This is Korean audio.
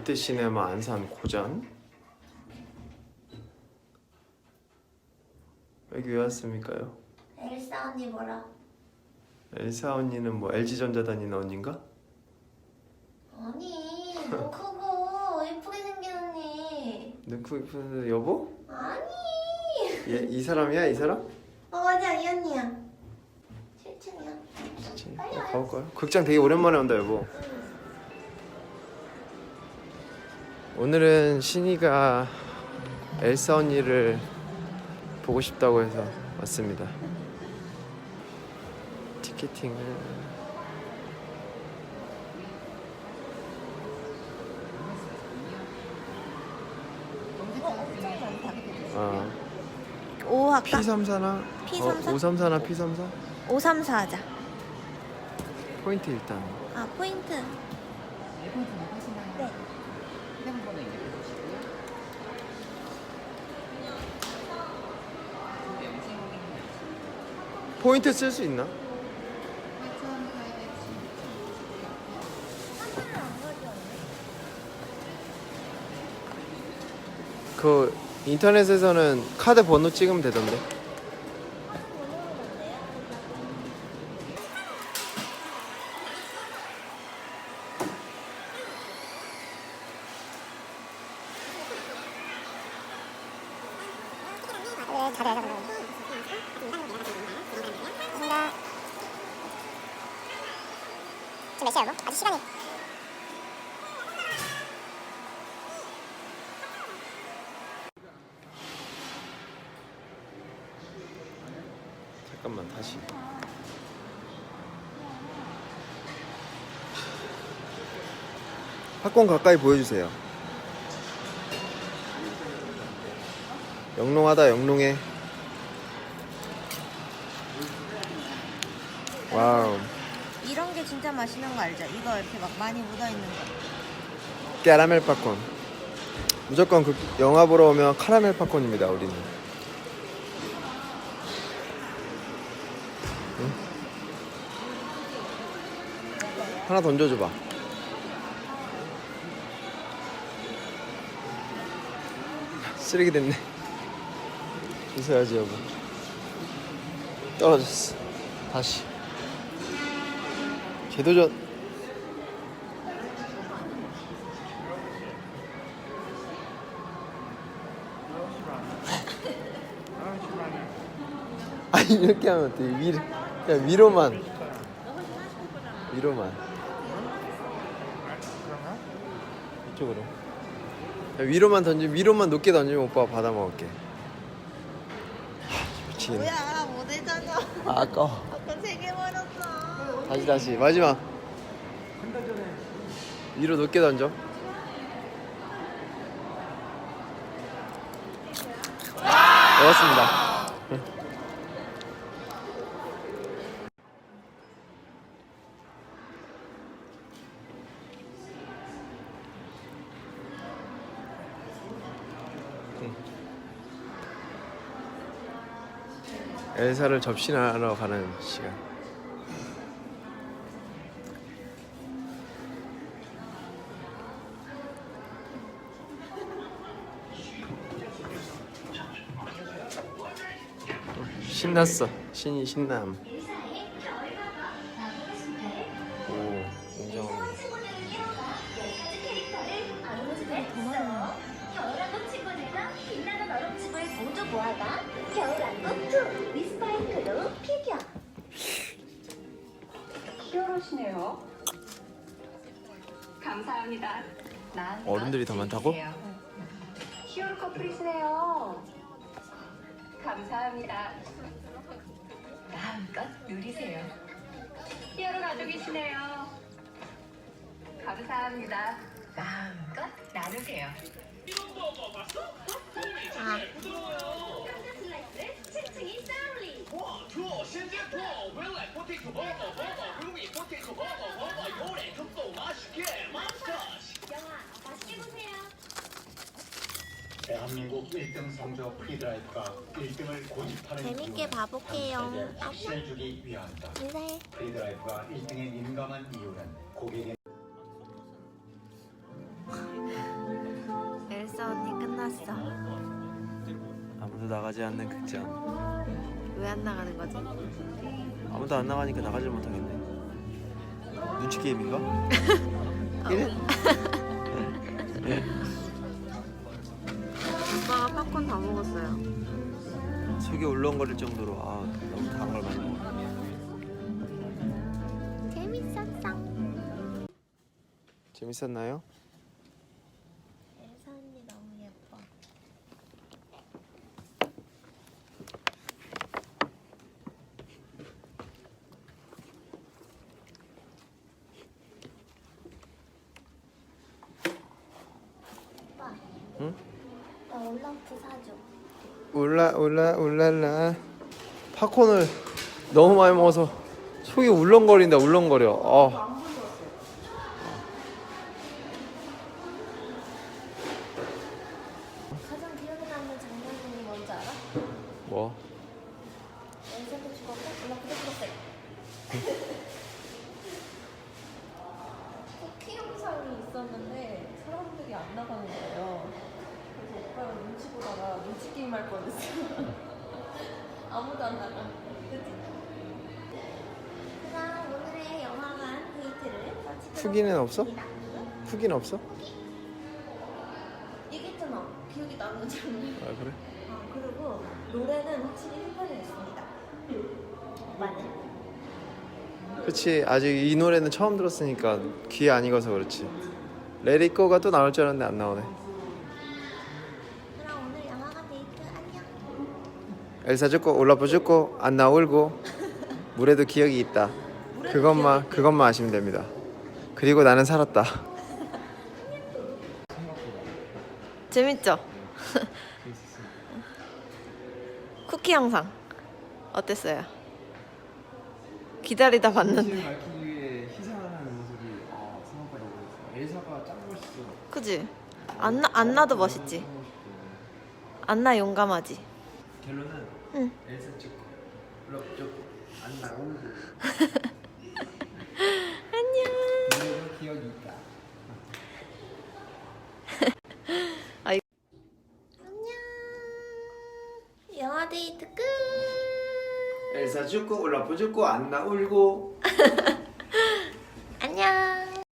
롯데시네마 안산 고전 여기 왜 왔습니까요? 엘사 언니 뭐라? 엘사 언니는 뭐 LG전자 다니는 언니인가? 아니 눈 크고 예쁘게 생긴 언니 눈 크고 이쁜 여보? 아니 얘 이 사람이야 이 사람? 어 맞아 이 언니야 7층이야 그치. 빨리 어, 와요. 가볼까요? 극장 되게 오랜만에 온다 여보 오늘은 신이가 엘사 언니를 보고 싶다고 해서 왔습니다 티켓팅을 아5 할까? P34나 P34? 어, 534나 P34 534 하자 포인트 일단 아 포인트? 네. 휴대폰번호 입력해 주시고요. 영상 확인해 포인트 쓸 수 있나? 그 인터넷에서는 카드 번호 찍으면 되던데 번호로 간대요? 몇 시야 여보? 아직 시간이 잠깐만 다시 팝콘 가까이 보여주세요 영롱하다 영롱해. 와우. 이런 게 진짜 맛있는 거 알죠? 이거 이렇게 막 많이 묻어 있는 거. 캐러멜 팝콘. 무조건 그 영화 보러 오면 카라멜 팝콘입니다 우리는. 응? 하나 던져줘봐. 쓰레기 됐네 주워야지 여보. 떨어졌어. 다시. 재도전. 아니 이렇게 하면 어때 위로 그냥 위로만. 위로만. 이쪽으로. 야, 위로만 던지 위로만 높게 던지면 오빠가 받아 먹을게. 하, 미치겠네 뭐야 못했잖아. 아, 아까워. 아까 세개 버렸어. 다시 다시. 마지막. 위로 높게 던져. 먹었습니다 엘사를 접신하러 가는 시간. 신났어. 신이 신남. 오 인정합니다. 겨울왕국 친 히어로시네요. 감사합니다. 마음껏 어른들이 더 많다고? 히어로 커플이시네요. 감사합니다. 마음껏 누리세요. 히어로 가족이시네요. 감사합니다. 마음껏 나누세요. 아 층층이 대한민국 1등 성적 프리드라이브가 1등을 고집하는 재밌게 봐볼게요. 확실해주기 위함이다. 인사해. 프리드라이브가 1등에 민감한 이유는 고객의 엘사 언니 끝났어. 아무도 나가지 않는 극장. 왜 안 나가는 거지? 아무도 안 나가니까 나가질 못하겠네. 눈치 게임인가? 이래? 오빠가 팝콘 다 먹었어요. 속이 울렁거릴 정도로 아 너무 먹어. 재밌었어. 재밌었나요? 엘사 언니 너무 예뻐. 응? 나 올라프 사줘. 울라 울라 울랄라. 팝콘을 너무 많이 먹어서 속이 울렁거린다 울렁거려. 어. 뻔했어요. 아무도 안 나가. 그치? 그다음 오늘의 영화관 데이트를 마치도록 후기는 없어? 하겠습니다. 후기는 없어? 얘기했잖아. 기억이 나는 장면. 아 그래? 아 그리고 노래는 확실히 힙합이었습니다. 오빠는? 그치 아직 이 노래는 처음 들었으니까 귀에 안 익어서 그렇지. 레리꼬가 또 나올 줄 알았는데 안 나오네. 엘사 죽고 올라프 죽고 안나 울고 물에도 기억이 있다. 그것만 그것만 아시면 됩니다. 그리고 나는 살았다. 재밌죠? 쿠키 영상 어땠어요? 기다리다 봤는데 밝히기 위해 희생을 하는 모습이 아 생각보다 멋있어. 엘사가 짱 멋있어. 그지? 안나 안나도 멋있지? 안나 용감하지? 응. 엘사 올라프 죽고 안나 울고 안녕. 기억이 있다. 안녕. 영화 데이트 끝. 엘사 죽고 올라프 죽고 안나 울고